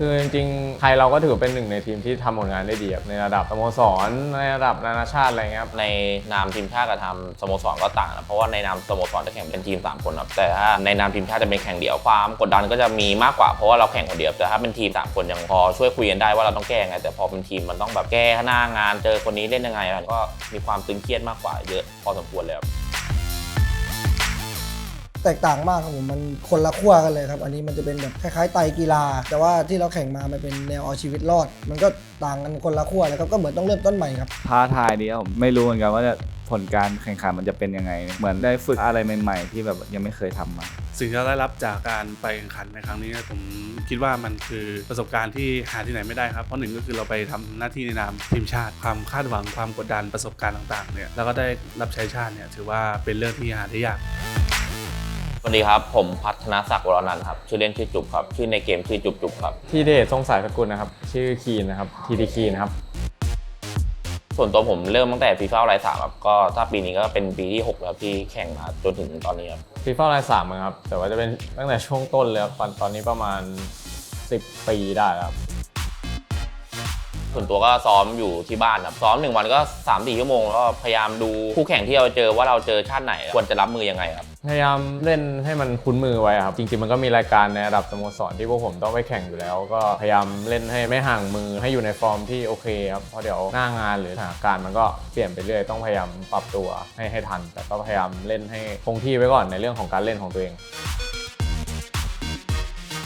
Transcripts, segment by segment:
คือจริงๆ ไทยเราก็ถือเป็นหนึ่งในทีมที่ทำผลงานได้ดีในระดับสโมสรในระดับนานาชาติอะไรเงี้ยครับในนามทีมชาติกับทำสโมสรก็ต่างนะเพราะว่าในนามสโมสรจะแข่งเป็นทีม 3 คนครับแต่ถ้าในนามทีมชาติจะเป็นแข่งเดี่ยวความกดดันก็จะมีมากกว่าเพราะว่าเราแข่งคนเดียวแต่ถ้าเป็นทีม3คนยังพอช่วยคุยกันได้ว่าเราต้องแก้ยังไงแต่พอเป็นทีมมันต้องแบบแก้หน้างานเจอคนนี้เล่นยังไงมันก็มีความตึงเครียดมากกว่าเยอะพอสมควรเลยครับ แตกต่างมากครับผมมันคนละขั้วกันเลยครับ อันนี้มันจะเป็นแบบคล้ายๆไตรกีฬา แต่ว่าที่เราแข่งมามันเป็นแนวเอาชีวิตรอด มันก็ต่างกันคนละขั้วเลยครับก็เหมือนต้องเริ่มต้นใหม่ครับ ท้าทายดีครับผมไม่รู้เหมือนกันว่าจะผลการแข่งขันมันจะเป็นยังไง เหมือนได้ฝึกอะไรใหม่ๆ ที่แบบยังไม่เคยทำมา สิ่งที่เราได้รับจากการไปแข่งขันในครั้งนี้ผมคิดว่ามันคือประสบการณ์ที่หาที่ไหนไม่ได้ครับ เพราะหนึ่งก็คือเราไปทำหน้าที่ในนามทีมชาติ ความคาดหวังความกดดันประสบการณ์ต่างๆเนี่ยแล้วก็ได้รับใช้ชาติเนี่ยถือว่าเป็นเรื่องที่หาได้ยากส วัสดีครับ ผมพัฒนาศักดิ์วรนันท์ครับ ชื่อเล่นชื่อจุบครับ ชื่อในเกมชื่อจุบจุบครับ ที่เดชทรงสายสกุลนะครับ ชื่อคีนนะครับ ทีดีคีนนะครับ ส่วนตัวผมเริ่มตั้งแต่ฟีฟ่าไลน์สามครับ ก็ถ้าปีนี้ก็เป็นปีที่6แล้วที่แข่งมาจนถึงตอนนี้ครับฟีฟ่าไลน์สามครับ แต่ว่าจะเป็นตั้งแต่ช่วงต้นเลยครับ ตอนตอนนี้ประมาณ 10 ปีได้แล้วครับส่วนตัวก็ซ้อมอยู่ที่บ้านครับซ้อมหนึ่งวันก็3ามสี่ชั่วโมงแล้วก็พยายามดูคู่แข่งที่เราเจอว่าเราเจอชาติไหนควรจะรับมือยังไงครับ พยายามเล่นให้มันคุ้นมือไว้ครับ จริง ๆ มันก็มีรายการในระดับสโมสรที่พวกผมต้องไปแข่งอยู่แล้ว ก็พยายามเล่นให้ไม่ห่างมือให้อยู่ในฟอร์มที่โอเคครับเพราะเดี๋ยวหน้างานหรือสถานการณ์มันก็เปลี่ยนไปเรื่อยต้องพยายามปรับตัวให้ให้ทัน แต่ก็พยายามเล่นให้คงที่ไว้ก่อนในเรื่องของการเล่นของตัวเอง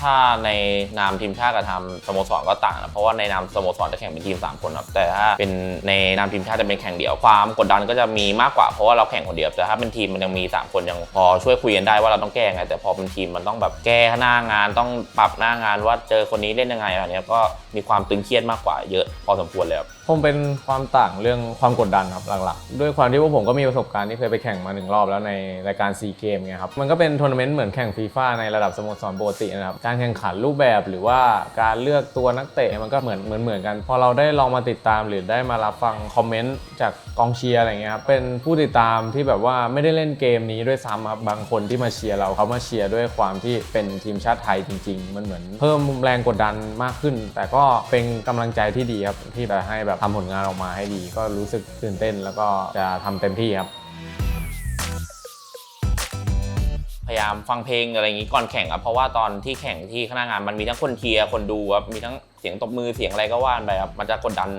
ถ้าในนามทีมชาติกับทำสโมสรก็ต่างนะเพราะว่าในนามสโมสรจะแข่งเป็นทีม 3 คนครับแต่ถ้าเป็นในนามทีมชาติจะเป็นแข่งเดี่ยวความกดดันก็จะมีมากกว่าเพราะว่าเราแข่งคนเดียวแต่ถ้าเป็นทีมมันยังมี 3 คนยังพอช่วยคุยกันได้ว่าเราต้องแก้ยังไงแต่พอเป็นทีมมันต้องแบบแก้หน้างานต้องปรับหน้างานว่าเจอคนนี้เล่นยังไงอะไรเนี้ยก็มีความตึงเครียดมากกว่าเยอะพอสมควรเลยครับ คงเป็นความต่างเรื่องความกดดันครับหลักๆ ด้วยความที่พวกผมก็มีประสบการณ์ที่เคยไปแข่งมาหนึ่งรอบแล้วในรายการซีเกมเงี้ยครับมันก็เป็นทัวร์นาเมนต์เหมือนแข่งฟีฟ่าในระดับสโมสรปกตินะครับการแข่งขันรูปแบบหรือว่าการเลือกตัวนักเตะมันก็เหมือนเหมือนเหมือนกัน พอเราได้ลองมาติดตามหรือได้มารับฟังคอมเมนต์จากกองเชียร์อะไรเงี้ยครับเป็นผู้ติดตามที่แบบว่าไม่ได้เล่นเกมนี้ด้วยซ้ำครับบางคนที่มาเชียร์เราเขามาเชียร์ด้วยความที่เป็นทีมชาติไทยจริง ๆ มันเหมือน เพิ่มแรงกดดันมากขึ้น แต่ก็เป็นกำลังใจที่ดีครับที่จะให้แบบทำผลงานออกมาให้ดี ก็รู้สึกตื่นเต้น แล้วก็จะทำเต็มที่ครับ พยายามฟังเพลงอะไรอย่างนี้ก่อนแข่งครับเพราะว่าตอนที่แข่งที่ข้างหน้างานมันมีทั้งคนเชียร์คนดูครับมีทั้งเสียงตบมือเสียงอะไรก็ว่านไปครับมันจะกดดัน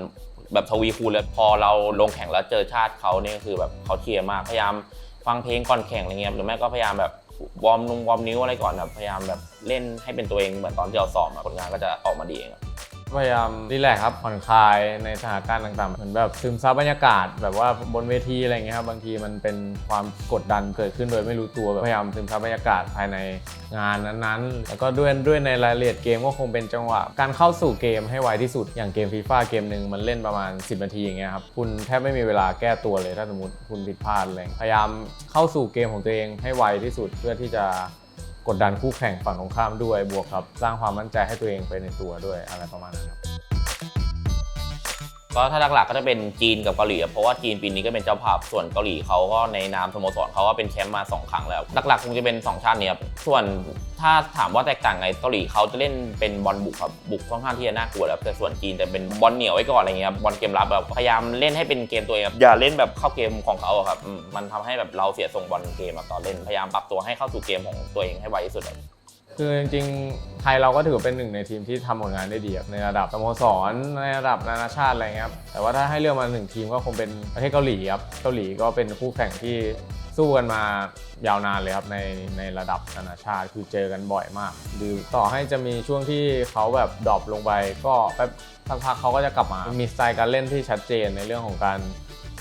แบบทวีคูณเลยพอเราลงแข่งแล้วเจอชาติเขาเนี่ยคือแบบเขาเชียร์มากพยายามฟังเพลงก่อนแข่งอะไรเงี้ยหรือไม่ก็พยายามแบบวอร์มนุ่งวอร์มนิ้วอะไรก่อนแบบพยายามแบบเล่นให้เป็นตัวเองเหมือนตอนที่เราซ้อมอะผลงานก็จะออกมาดีเองครับ พยายามรีแลกซ์ครับผ่อนคลายในสถานการณ์ต่างๆเหมือนแบบซึมซับบรรยากาศ แบบว่าบนเวทีอะไรเงี้ยครับบางทีมันเป็นความกดดันเกิดขึ้นโดยไม่รู้ตัวแบบพยายามซึมซับบรรยากาศภายในงานนั้นๆ แล้วก็ด้วยด้วยในรายละเอียดเกมก็คงเป็นจังหวะ การเข้าสู่เกมให้ไวที่สุดอย่างเกมฟีฟ่าเกมหนึ่งมันเล่นประมาณ 10 นาทีอย่างเงี้ยครับคุณแทบไม่มีเวลาแก้ตัวเลยถ้าสมมติคุณผิดพลาดอะไรพยายามเข้าสู่เกมของตัวเองให้ไวที่สุดเพื่อที่จะ กดดันคู่แข่งฝั่งตรงข้ามด้วยบวกกับสร้างความมั่นใจให้ตัวเองไปในตัวด้วยอะไรประมาณนั้นครับ ก็ถ้าหลักๆก็จะเป็นจีนกับเกาหลีเพราะว่าจีนปีนี้ก็เป็นเจ้าภาพส่วนเกาหลีเขาก็ในนามสโมสรเขาก็เป็นแชมป์มาสองครั้งแล้วหลักๆคงจะเป็นสองชาตินี้ครับส่วนถ้าถามว่าแตกต่างไงเกาหลีเขาจะเล่นเป็นบอลบุกครับบุกค่อนข้างที่จะน่ากลัวแล้วแต่ส่วนจีนจะเป็นบอลเหนียวไว้ก่อนอะไรเงี้ยบอลเกมรับแบบพยายามเล่นให้เป็นเกมตัวเองอย่าเล่นแบบเข้าเกมของเขาครับมันทำให้แบบเราเสียทรงบอลเกมตอนเล่นพยายามปรับตัวให้เข้าสู่เกมของตัวเองให้ไวที่สุด คือจริงๆไทยเราก็ถือเป็นหนึ่งในทีมที่ทำผลงานได้ดีครับในระดับสโมสรในระดับนานาชาติอะไรเงี้ยครับแต่ว่าถ้าให้เลือกมาหนึ่งทีมก็คงเป็นประเทศเกาหลีครับเกาหลีก็เป็นคู่แข่งที่สู้กันมายาวนานเลยครับในในระดับนานาชาติคือเจอกันบ่อยมากหรือต่อให้จะมีช่วงที่เขาแบบดรอปลงไปก็แป๊บสักพักเขาก็จะกลับมา มีสไตล์การเล่นที่ชัดเจนในเรื่องของการ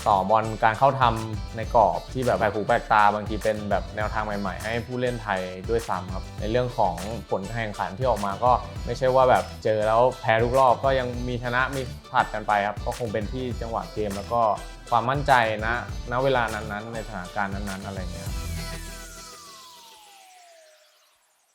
ต่อบอลการเข้าทำในกรอบที่แบบแปลกหูแปลกตาบางทีเป็นแบบแนวทางใหม่ๆ ให้ผู้เล่นไทยด้วยซ้ำครับ ในเรื่องของผลแข่งขันที่ออกมาก็ไม่ใช่ว่าแบบเจอแล้วแพ้ทุกรอบก็ยังมีชนะมีผัดกันไปครับ ก็คงเป็นที่จังหวะเกมแล้วก็ความมั่นใจนะณเวลานั้นๆ ในสถานการณ์นั้นๆอะไรเงี้ย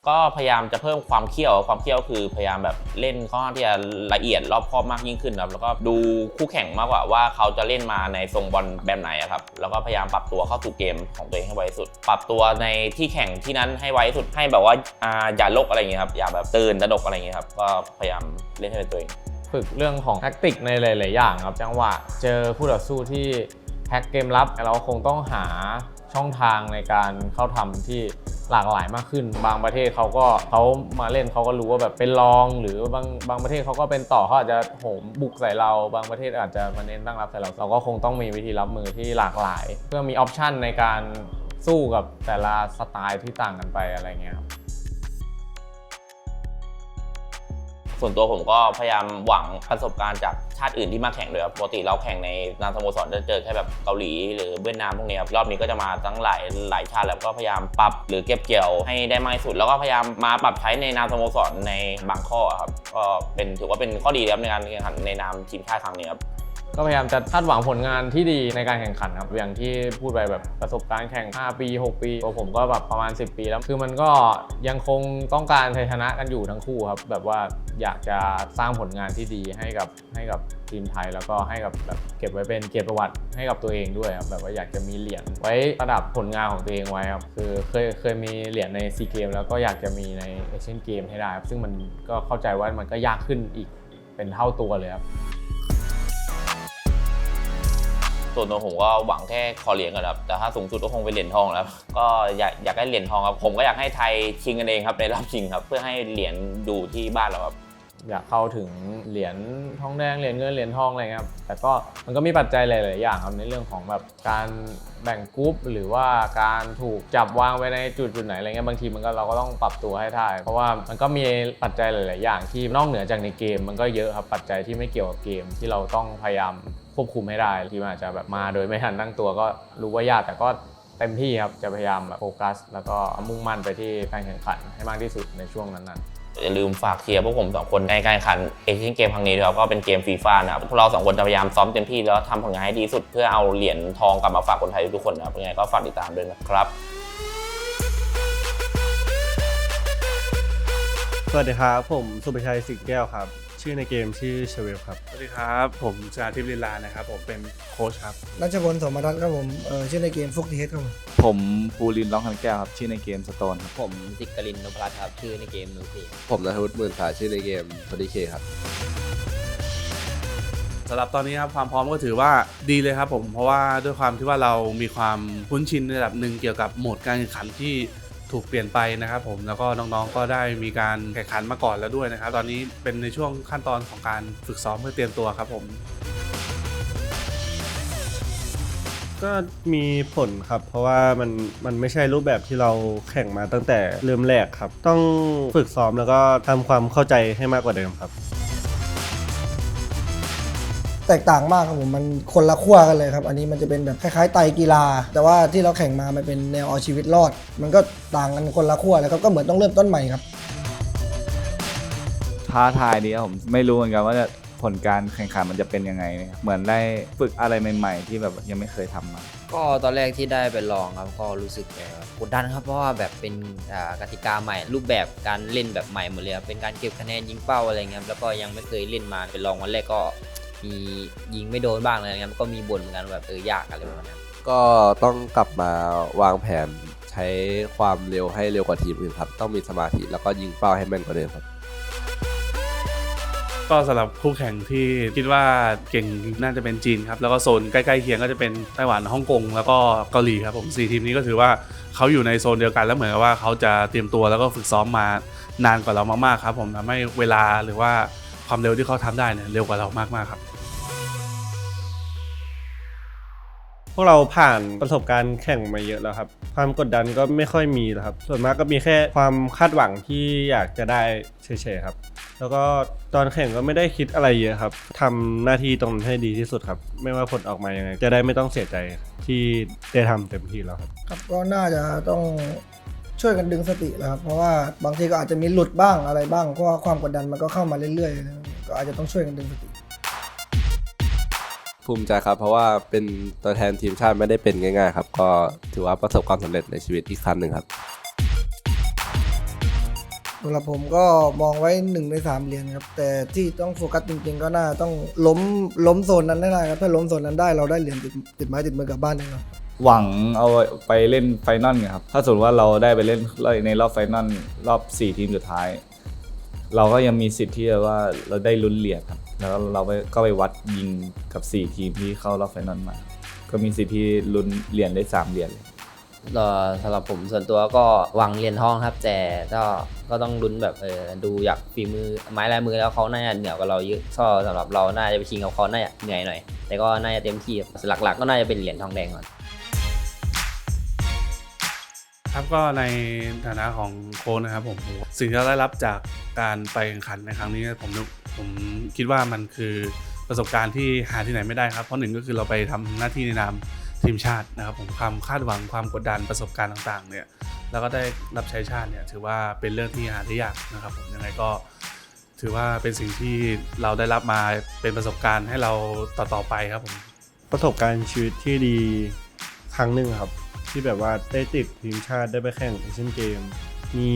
ก็พยายามจะเพิ่มความเขี้ยว ความเขี้ยวคือพยายามแบบเล่นข้างที่จะละเอียดรอบคอบมากยิ่งขึ้นครับแล้วก็ดูคู่แข่งมากกว่าว่าเขาจะเล่นมาในทรงบอลแบบไหนครับแล้วก็พยายามปรับตัวเข้าสู่เกมของตัวเองให้ไวที่สุด ปรับตัวในที่แข่งที่นั้นให้ไวที่สุดให้แบบว่าอ่าอย่าลกอะไรอย่างเงี้ยครับอย่าแบบตื่นตระหนกอะไรอย่างเงี้ยครับก็พยายามเล่นให้เป็นตัวเองฝึกเรื่องของแท็กติกในหลาย ๆ อย่างครับ จังหวะเจอผู้ต่อสู้ที่แฮ็กเกมรับเราคงต้องหา ช่องทางในการเข้าทำที่หลากหลายมากขึ้น บางประเทศเขาก็เขามาเล่นเขาก็รู้ว่าแบบเป็นรอง หรือบางบางประเทศเขาก็เป็นต่อเขาอาจจะโหมบุกใส่เรา บางประเทศอาจจะมาเน้นตั้งรับใส่เราเราก็คงต้องมีวิธีรับมือที่หลากหลาย เพื่อมีออปชันในการสู้กับแต่ละสไตล์ที่ต่างกันไปอะไรเงี้ยครับ ส่วนตัวผมก็พยายามหวังประสบการณ์จากชาติอื่นที่มาแข่งด้วยครับปกติเราแข่งในนามสโมสรจะเจอแค่แบบเกาหลีหรือเวียดนามพวกนี้ครับรอบนี้ก็จะมาทั้งหลายหลายชาติแล้วก็พยายามปรับหรือเก็บเกี่ยวให้ได้มากที่สุด แล้วก็พยายามมาปรับใช้ในนามสโมสรในบางข้อครับก็เป็นถือว่าเป็นข้อดีครับในการแข่งขันในนามทีมชาติครั้งนี้ครับ ก็พยายามจะคาดหวังผลงานที่ดีในการแข่งขันครับอย่างที่พูดไปแบบประสบการณ์แข่ง 5 ปี 6 ปีตัวผมก็แบบประมาณ 10 ปีแล้ว คือมันก็ยังคงต้องการชัยชนะกันอยู่ทั้งคู่ครับ แบบว่าอยากจะสร้างผลงานที่ดีให้กับให้กับทีมไทย แล้วก็ให้กับแบบเก็บไว้เป็นเกียรติประวัติให้กับตัวเองด้วยครับแบบว่าอยากจะมีเหรียญไว้ประดับผลงานของตัวเองไว้ครับคือเคยเคยมีเหรียญในซีเกมแล้วก็อยากจะมีในเอเชียนเกมให้ได้ครับซึ่งมันก็เข้าใจว่ามันก็ยากขึ้นอีกเป็นเท่าตัวเลยครับ ส่วนตัวผมก็หวังแค่คอเหรียญก่อนครับ แต่ถ้าสูงสุดก็คงเป็นเหรียญทองแล้ว ก็อยากอยากได้เหรียญทองครับ ผมก็อยากให้ไทยชิงกันเองครับในรอบชิงครับ เพื่อให้เหรียญดูที่บ้านเราครับ อยากเข้าถึงเหรียญทองแดง เหรียญเงิน เหรียญทองอะไรเงี้ยครับ แต่ก็มันก็มีปัจจัยหลาย ๆ อย่างครับในเรื่องของแบบการแบ่งกรุ๊ปหรือว่าการถูกจับวางไว้ในจุดจุดไหนอะไรเงี้ยบางทีมันก็เราก็ต้องปรับตัวให้ได้เพราะว่ามันก็มีปัจจัยหลาย ๆ อย่างที่นอกเหนือจากในเกม มันก็เยอะครับปัจจัยที่ไม่เกี่ยวกับเกมที่เราต้องพยายาม ควบคุมให้ได้ที่มันอาจจะแบบมาโดยไม่ทันตั้งตัวก็รู้ว่ายากแต่ก็เต็มที่ครับจะพยายามแบบโฟกัส แล้วก็มุ่งมั่นไปที่การแข่งขันให้มากที่สุดในช่วงนั้นๆอย่าลืมฝากเชียร์พวกผมสองคนในการแข่งขันเอเชียนเกมครั้งนี้ด้วยครับก็เป็นเกมฟีฟ่านะครับพวกเราสองคนจะพยายามซ้อมเต็มที่แล้วทำผลงานให้ดีที่สุดเพื่อเอาเหรียญทองกลับมาฝากคนไทยทุกคนนะครับยังไงก็ฝากติดตามด้วยนะครับ สวัสดีครับผมสุภชัยสิงห์แก้วครับ ชื่อในเกมชื่อเชเวลครับสวัสดีครับ ผมชนาทิพย์ลินลานะครับ ผมเป็นโค้ชครับรัชพลสมรัตน์ครับผมเออชื่อในเกมฟุกทีเฮดครับผมผมภูรินทร์ร้องคันแก้วครับ ชื่อในเกมสโตนครับผมสิกกลินนพรัตน์ครับ ชื่อในเกมนูซี่ครับผมนัทวุฒิหมื่นสาชื่อในเกมพอดีเคครับสำหรับตอนนี้ครับความพร้อมก็ถือว่าดีเลยครับผมเพราะว่าด้วยความที่ว่าเรามีความคุ้นชินในระดับหนึ่งเกี่ยวกับโหมดการแข่งขันที่ ถูกเปลี่ยนไปนะครับผมแล้วก็น้องๆก็ได้มีการแข่งขันมาก่อนแล้วด้วยนะครับ ตอนนี้เป็นในช่วงขั้นตอนของการฝึกซ้อมเพื่อเตรียมตัวครับผม ก็มีผลครับ เพราะว่ามันมันไม่ใช่รูปแบบที่เราแข่งมาตั้งแต่เริ่มแรกครับ ต้องฝึกซ้อมแล้วก็ทำความเข้าใจให้มากกว่าเดิมครับ แตกต่างมากครับผมมันคนละขั้วกันเลยครับ อันนี้มันจะเป็นแบบคล้ายๆไตรกีฬา แต่ว่าที่เราแข่งมามันเป็นแนวเอาชีวิตรอด มันก็ต่างกันคนละขั้วเลยครับก็เหมือนต้องเริ่มต้นใหม่ครับ ท้าทายดีครับผมไม่รู้เหมือนกันว่าจะผลการแข่งขันมันจะเป็นยังไงนะครับเหมือนได้ฝึกอะไรใหม่ ๆ ที่แบบยังไม่เคยทำมา ก็ตอนแรกที่ได้ไปลองครับก็รู้สึกเอ่อกดดันครับเพราะว่าแบบเป็นอ่ากติกาใหม่ รูปแบบการเล่นแบบใหม่หมดเลยครับเป็นการเก็บคะแนนยิงเป้าอะไรเงี้ยครับแล้วก็ยังไม่เคยเล่นมาไปลองวันแรกก็ มียิงไม่โดนบ้างอะไรเงี้ยก็มีบ่นเหมือนกันว่าแบบเออยากอะไรประมาณนั้นก็ต้องกลับมาวางแผนใช้ความเร็วให้เร็วกว่าทีมอื่นครับ ต้องมีสมาธิแล้วก็ยิงเป้าให้แม่นกว่าเดิมครับ ก็สำหรับคู่แข่งที่คิดว่าเก่งน่าจะเป็นจีนครับ แล้วก็โซนใกล้ๆเคียงก็จะเป็นไต้หวันฮ่องกงแล้วก็เกาหลีครับผมสี่ทีมนี้ก็ถือว่าเขาอยู่ในโซนเดียวกันแล้วเหมือนกับว่าเขาจะเตรียมตัวแล้วก็ฝึกซ้อมมานานกว่าเรามากๆครับ ผมทำให้เวลาหรือว่าความเร็วที่เขาทำได้เนี่ยเร็วกว่าเรามากๆครับ พวกเราผ่านประสบการณ์แข่งมาเยอะแล้วครับ ความกดดันก็ไม่ค่อยมีแล้วครับ ส่วนมากก็มีแค่ความคาดหวังที่อยากจะได้เฉยๆครับ แล้วก็ตอนแข่งก็ไม่ได้คิดอะไรเยอะครับทำหน้าที่ตรงนั้นให้ดีที่สุดครับ ไม่ว่าผลออกมายังไง จะได้ไม่ต้องเสียใจที่ได้ทำเต็มที่แล้วครับ ครับก็น่าจะต้องช่วยกันดึงสติแล้วครับ เพราะว่าบางทีก็อาจจะมีหลุดบ้างอะไรบ้าง เพราะว่าความกดดันมันก็เข้ามาเรื่อยๆ ก็อาจจะต้องช่วยกันดึงสติ ภูมิใจครับ เพราะว่าเป็นตัวแทนทีมชาติไม่ได้เป็นง่าย ๆ ครับ ก็ถือว่าประสบความสำเร็จในชีวิตอีกครั้งหนึ่งครับ สำหรับผมก็มองไว้หนึ่งในสามเหรียญครับ แต่ที่ต้องโฟกัสจริงๆ ก็น่าต้องล้มล้มโซนนั้นได้ครับถ้าล้มโซนนั้นได้เราได้เหรียญติดติดไม้ติดมือกลับบ้านแน่นอนหวังเอาไปเล่นไฟนอลไงครับ ถ้าสมมติว่าเราได้ไปเล่นในรอบไฟนอลรอบ 4 ทีมสุดท้าย เราก็ยังมีสิทธิ์ที่จะว่าเราได้ลุ้นเหรียญครับ แล้วเราไปก็ไปวัดยิงกับ 4 ทีมที่เข้ารอบไฟนอลมา ก็มีสิทธิ์ที่ลุ้นเหรียญได้ 3 เหรียญเลยเอ่อสำหรับผมส่วนตัวก็หวังเหรียญทองครับ แต่ก็ก็ต้องลุ้นแบบเออดูอยากฝีมือไม้ลายมือแล้วเขาน่าจะเหนือกว่าเราเยอะก็สำหรับเราน่าจะไปชิงกับเขาน่าจะเหนื่อยหน่อย แต่ก็น่าจะเต็มที่ครับหลักๆ ก็น่าจะเป็นเหรียญทองแดงก่อน ครับก็ในฐานะของโค้ชนะครับผมสิ่งที่เราได้รับจากการไปแข่งขันในครั้งนี้ผม ผมคิดว่ามันคือประสบการณ์ที่หาที่ไหนไม่ได้ครับ เพราะหนึ่งก็คือเราไปทำหน้าที่ในนามทีมชาตินะครับผมความคาดหวังความกดดันประสบการณ์ต่างๆเนี่ยแล้วก็ได้รับใช้ชาติเนี่ยถือว่าเป็นเรื่องที่หาได้ยากนะครับผมยังไงก็ถือว่าเป็นสิ่งที่เราได้รับมาเป็นประสบการณ์ให้เราต่อๆไปครับผมประสบการณ์ชีวิตที่ดีครั้งหนึ่งครับ ที่แบบว่าได้ติดทีมชาติได้ไปแข่งเอเชียนเกม มี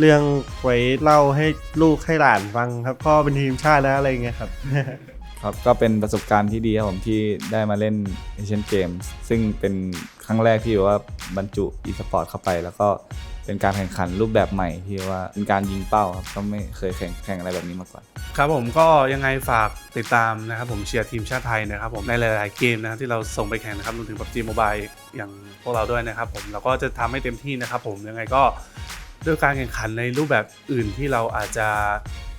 เรื่องไว้เล่าให้ลูกให้หลานฟังครับ พ่อเป็นทีมชาติแล้วอะไรเงี้ยครับ ครับก็เป็นประสบการณ์ที่ดีครับผมที่ได้มาเล่นเอเชียนเกมซึ่งเป็นครั้งแรกที่ว่าบรรจุอีสปอร์ตเข้าไป แล้วก็เป็นการแข่งขันรูปแบบใหม่ที่ว่าเป็นการยิงเป้าครับก็ไม่เคยแข่งแข่งอะไรแบบนี้มาก่อน ครับผมก็ยังไงฝากติดตามนะครับผมเชียร์ทีมชาติไทยนะครับผมในหลาย ๆ เกมนะครับที่เราส่งไปแข่งนะครับรวมถึง PUBG Mobile อย่างพวกเราด้วยนะครับผมเราก็จะทำให้เต็มที่นะครับผมยังไงก็ ด้วยการแข่งขันในรูปแบบอื่นที่เราอาจจะ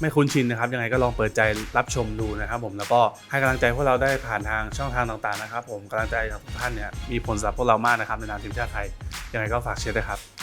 ไม่คุ้นชินนะครับ ยังไงก็ลองเปิดใจรับชมดูนะครับผมแล้วก็ให้กำลังใจพวกเราได้ผ่านทางช่องทางต่างๆนะครับ ผมกำลังใจของทุกท่านเนี่ยมีผลสำหรับพวกเรามากนะครับในนามทีมชาติไทยยังไงก็ฝากเชียร์ด้วยครับ